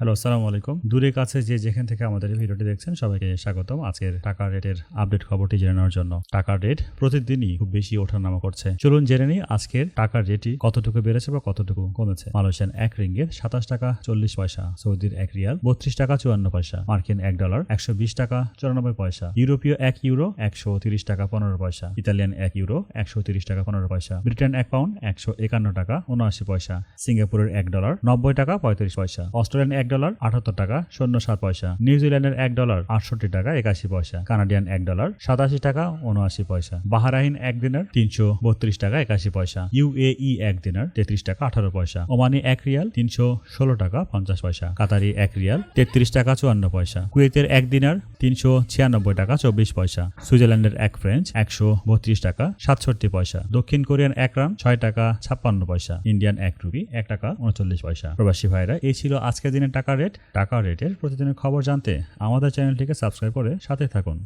Hello আসসালামু আলাইকুম। দূরে কাছে যে যেখান থেকে আমাদের ভিডিওটি দেখছেন, সবাইকে স্বাগতম আজকের টাকা রেটের আপডেট খবরটি জেনে নেওয়ার জন্য। টাকার রেট প্রতিদিনই খুব বেশি ওঠানামা করছে। চলুন জেনে নিই আজকের টাকার রেটটি কতটুকু বেড়েছে বা কতটুকু কমেছে। মালয়েশিয়ান এক রিঙ্গিত সাতাশ টাকা চল্লিশ পয়সা, সৌদির এক রিয়াল বত্রিশ টাকা চুয়ান্ন পয়সা, মার্কিন এক ডলার একশো বিশ টাকা চুরানব্বই পয়সা, ইউরোপীয় এক ইউরো একশো তিরিশ টাকা পনেরো পয়সা, ইতালিয়ান এক ইউরো একশো তিরিশ টাকা পনেরো পয়সা, ব্রিটেন এক পাউন্ড একশো একান্ন টাকা উনআশি পয়সা, সিঙ্গাপুরের এক ডলার নব্বই টাকা পঁয়ত্রিশ পয়সা, অস্ট্রেলিয়ান এক ডলার আঠাত্তর টাকা, শূন্য সাত পয়সা। নিউজিল্যান্ডের এক ডলার আটষট্টি টাকা, একাশি পয়সা। কানাডিয়ান এক ডলার সাতাশি টাকা উনআশি পয়সা। বাহারাইন এক দিনার তিনশো বত্রিশ টাকা, একাশি পয়সা। ইউএই এক দিনার তেত্রিশ টাকা, আঠারো পয়সা। ওমানি এক রিয়াল তিনশো ষোলো টাকা, পঞ্চাশ পয়সা। কাতারি এক রিয়াল তেত্রিশ টাকা, চুয়ান্ন পয়সা। কুয়েতের এক দিনার তিনশো ছিয়ানব্বই টাকা, চব্বিশ পয়সা। সুইজারল্যান্ডের এক ফ্রেঞ্চ, একশো বত্রিশ টাকা, সাতষট্টি পয়সা। দক্ষিণ কোরিয়ান এক রান, ছয় টাকা, ছাপ্পান্ন পয়সা। ইন্ডিয়ান এক রুপি, এক টাকা, উনচল্লিশ পয়সা। প্রবাসী ভাইরা, এই ছিল আজকের দিনের টাকা রেট। টাকা রেটের প্রতিদিনের খবর জানতে আমাদের চ্যানেলটিকে সাবস্ক্রাইব করে সাথে থাকুন।